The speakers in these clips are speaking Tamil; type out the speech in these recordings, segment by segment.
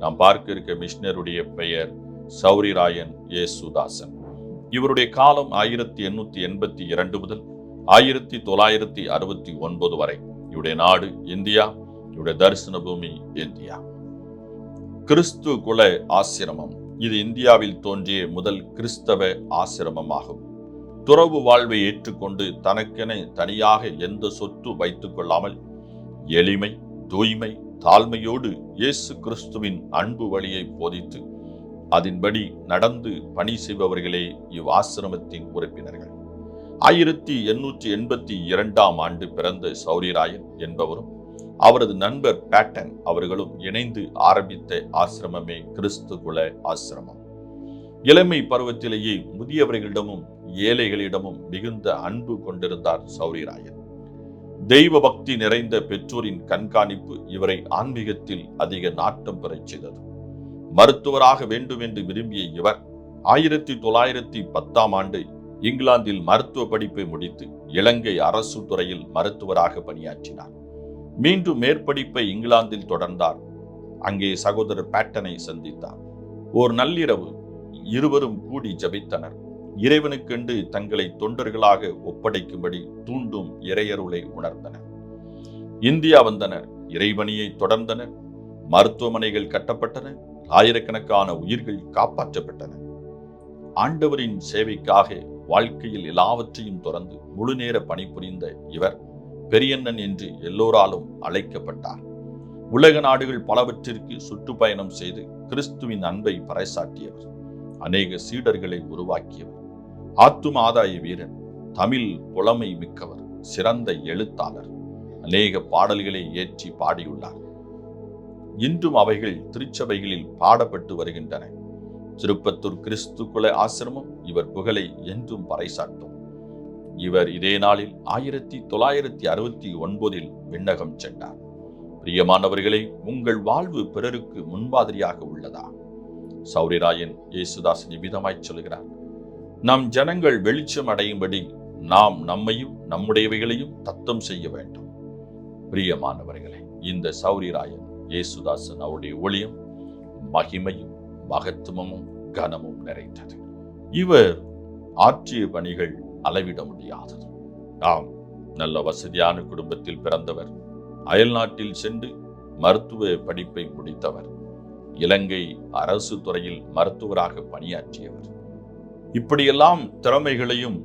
நாம் பார்க்க இருக்க மிஷினருடைய பெயர் சௌரிராயன் ஏசுதாசன் இவருடைய காலம் ஆயிரத்தி எண்ணூத்தி எண்பத்தி இரண்டு முதல் ஆயிரத்தி தொள்ளாயிரத்தி அறுபத்தி ஒன்பது வரை. இவருடைய நாடு இந்தியா இவருடைய தரிசன பூமி இந்தியா. கிறிஸ்து குல ஆசிரமம். இது இந்தியாவில் தோன்றிய முதல் கிறிஸ்தவ ஆசிரமமாகும். துறவு வாழ்வை ஏற்றுக்கொண்டு தனக்கென தனியாக எந்த சொத்து வைத்துக் கொள்ளாமல் எளிமை தூய்மை தாழ்மையோடு இயேசு கிறிஸ்துவின் அன்பு வழியை போதித்து அதன்படி நடந்து பணி செய்பவர்களே இவ்வாசிரமத்தின் உறுப்பினர்கள். ஆயிரத்தி எண்ணூற்றி எண்பத்தி இரண்டாம் ஆண்டு பிறந்த சௌரியராயன் என்பவரும் அவரது நண்பர் பேட்டன் அவர்களும் இணைந்து ஆரம்பித்த ஆசிரமமே கிறிஸ்து குல ஆசிரமம். இளமை பருவத்திலேயே முதியவர்களிடமும் ஏழைகளிடமும் மிகுந்த அன்பு கொண்டிருந்தார் சௌரியராயன். தெய்வ பக்தி நிறைந்த பெற்றோரின் கண்காணிப்பு இவரை ஆன்மீகத்தில் அதிக நாட்டம் பெறச் செய்தது. மருத்துவராக வேண்டும் என்று விரும்பிய இவர் ஆயிரத்தி தொள்ளாயிரத்தி பத்தாம் ஆண்டு இங்கிலாந்தில் மருத்துவ படிப்பை முடித்து இலங்கை அரசு துறையில் மருத்துவராக பணியாற்றினார். மீண்டும் மேற்படிப்பை இங்கிலாந்தில் தொடர்ந்தார். அங்கே சகோதரர் பேட்டனை சந்தித்தார். ஓர் நள்ளிரவு இருவரும் கூடி ஜபித்தனர். இறைவனுக்கென்று தங்களை தொண்டர்களாக ஒப்படைக்கும்படி தூண்டும் இறையருளை உணர்ந்தனர். இந்தியா வந்தனர் இறைவனியை தொடர்ந்தனர் மருத்துவமனைகள் கட்டப்பட்டன ஆயிரக்கணக்கான உயிர்கள் காப்பாற்றப்பட்டன. ஆண்டவரின் சேவைக்காக வாழ்க்கையில் எல்லாவற்றையும் தொடர்ந்து முழு நேர பணிபுரிந்த இவர் பெரியண்ணன் என்று எல்லோராலும் அழைக்கப்பட்டார். உலக நாடுகள் பலவற்றிற்கு சுற்றுப்பயணம் செய்து கிறிஸ்துவின் அன்பை பறைசாட்டியவர் அநேக சீடர்களை உருவாக்கியவர். ஆத்தும ஆதாய வீரன் தமிழ் புலமை மிக்கவர் சிறந்த எழுத்தாளர் அநேக பாடல்களை ஏற்றி பாடியுள்ளார். இன்றும் அவைகள் திருச்சபைகளில் பாடப்பட்டு வருகின்றன. திருப்பத்தூர் கிறிஸ்து குல ஆசிரமம் இவர் புகழை என்றும் பறைசாட்டும் இவர் இதே நாளில் ஆயிரத்தி தொள்ளாயிரத்தி அறுபத்தி ஒன்பதில் விண்ணகம் சென்றார். பிரியமானவர்களே உங்கள் வாழ்வு பிறருக்கு முன்மாதிரியாக உள்ளதா? சௌரிராயன் இயேசுதாஸ் நிபிதமாய் சொல்கிறார். நம் ஜனங்கள் வெளிச்சம் அடையும்படி நாம் நம்மையும் நம்முடையவைகளையும் தத்தம் செய்ய வேண்டும். பிரியமானவர்களே இந்த சௌரியராயன் இயேசுதாசன் அவருடைய ஒளியும் மகிமையும் மகத்துவமும் கனமும் நிறைந்தது. இவர் ஆற்றிய பணிகள் அளவிட முடியாதது. ஆம் நல்ல வசதியான குடும்பத்தில் பிறந்தவர் அயல்நாட்டில் சென்று மருத்துவ படிப்பை முடித்தவர் இலங்கை அரசு துறையில் மருத்துவராக பணியாற்றியவர் இப்படியெல்லாம் திறமைகளையும்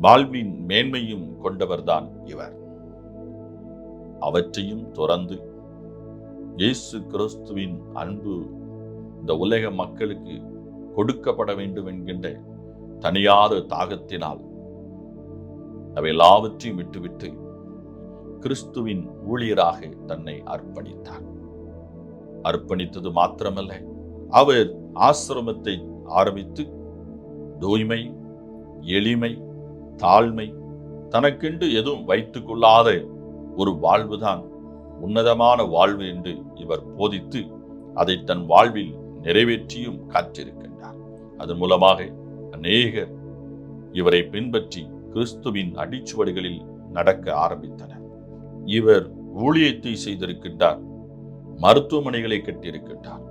வாழ்வின் மேன்மையும் கொண்டவர்தான் இவர். அவற்றையும் துறந்து இயேசு கிறிஸ்துவின் அன்பு இந்த உலக மக்களுக்கு கொடுக்கப்பட வேண்டும் என்கின்ற தனியாத தாகத்தினால் அவை எல்லாவற்றையும் விட்டுவிட்டு கிறிஸ்துவின் ஊழியராக தன்னை அர்ப்பணித்தார். அர்ப்பணித்தது மாத்திரமல்ல அவர் ஆசிரமத்தை ஆரம்பித்து தூய்மை எளிமை தாழ்மை தனக்கென்று எதுவும் வைத்துக்கொள்ளாத ஒரு வாழ்வுதான் உன்னதமான வாழ்வு என்று இவர் போதித்து அதை தன் வாழ்வில் நிறைவேற்றியும் காற்றிருக்கின்றார் அதன் மூலமாக அநேகர் இவரை பின்பற்றி கிறிஸ்துவின் அடிச்சுவடுகளில் நடக்க ஆரம்பித்தனர். இவர் ஊழியத்தை செய்திருக்கின்றார் மருத்துவமனைகளை கட்டியிருக்கின்றார்.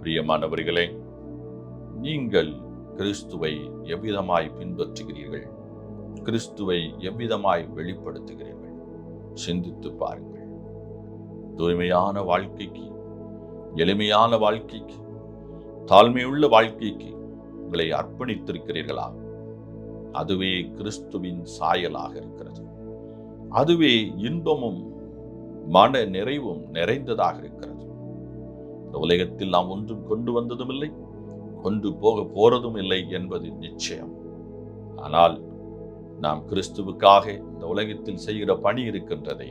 பிரியமானவர்களே நீங்கள் கிறிஸ்துவை எவ்விதமாய் பின்பற்றுகிறீர்கள்? கிறிஸ்துவை எவ்விதமாய் வெளிப்படுத்துகிறீர்கள்? சிந்தித்து பாருங்கள். தூய்மையான வாழ்க்கைக்கு எளிமையான வாழ்க்கைக்கு தாழ்மையுள்ள வாழ்க்கைக்கு உங்களை அர்ப்பணித்திருக்கிறீர்களா? அதுவே கிறிஸ்துவின் சாயலாக இருக்கிறது. அதுவே இன்பமும் மன நிறைவும் நிறைந்ததாக இருக்கிறது. இந்த உலகத்தில் நாம் ஒன்றும் கொண்டு வந்ததும் இல்லை கொண்டு போக போறதும் இல்லை என்பது நிச்சயம். ஆனால் நாம் கிறிஸ்துவுக்காக இந்த உலகத்தில் செய்கிற பணி இருக்கின்றதே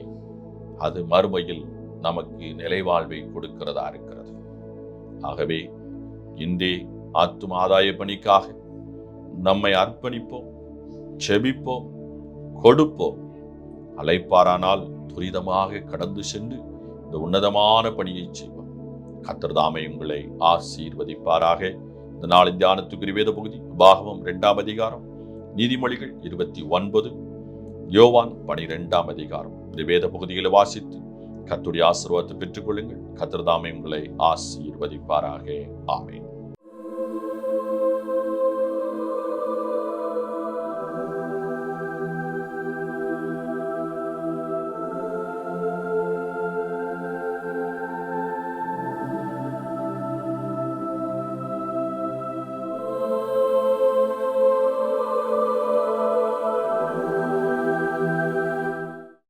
அது மறுமையில் நமக்கு நிலைவாழ்வை கொடுக்கிறதா இருக்கிறது. ஆகவே இன்றே ஆத்தும ஆதாய பணிக்காக நம்மை அர்ப்பணிப்போம் செபிப்போம் கொடுப்போம். அழைப்பாரானால் துரிதமாக கடந்து சென்று இந்த உன்னதமான பணியை செய்வோம். கத்தர்தாமை உங்களை ஆசீர்வதிப்பாராக. இந்த நாளின் தியானத்துக்குரிய வேத பகுதி பாகவம் இரண்டாம் அதிகாரம் நீதிமொழிகள் இருபத்தி ஒன்பது யோவான் பனிரெண்டாம் அதிகாரம். இந்த வேத பகுதிகளை வாசித்து கத்துடைய ஆசீர்வாதத்தை பெற்றுக்கொள்ளுங்கள். கத்திரதாமை உங்களை ஆசீர்வதிப்பாராக. ஆமேன்.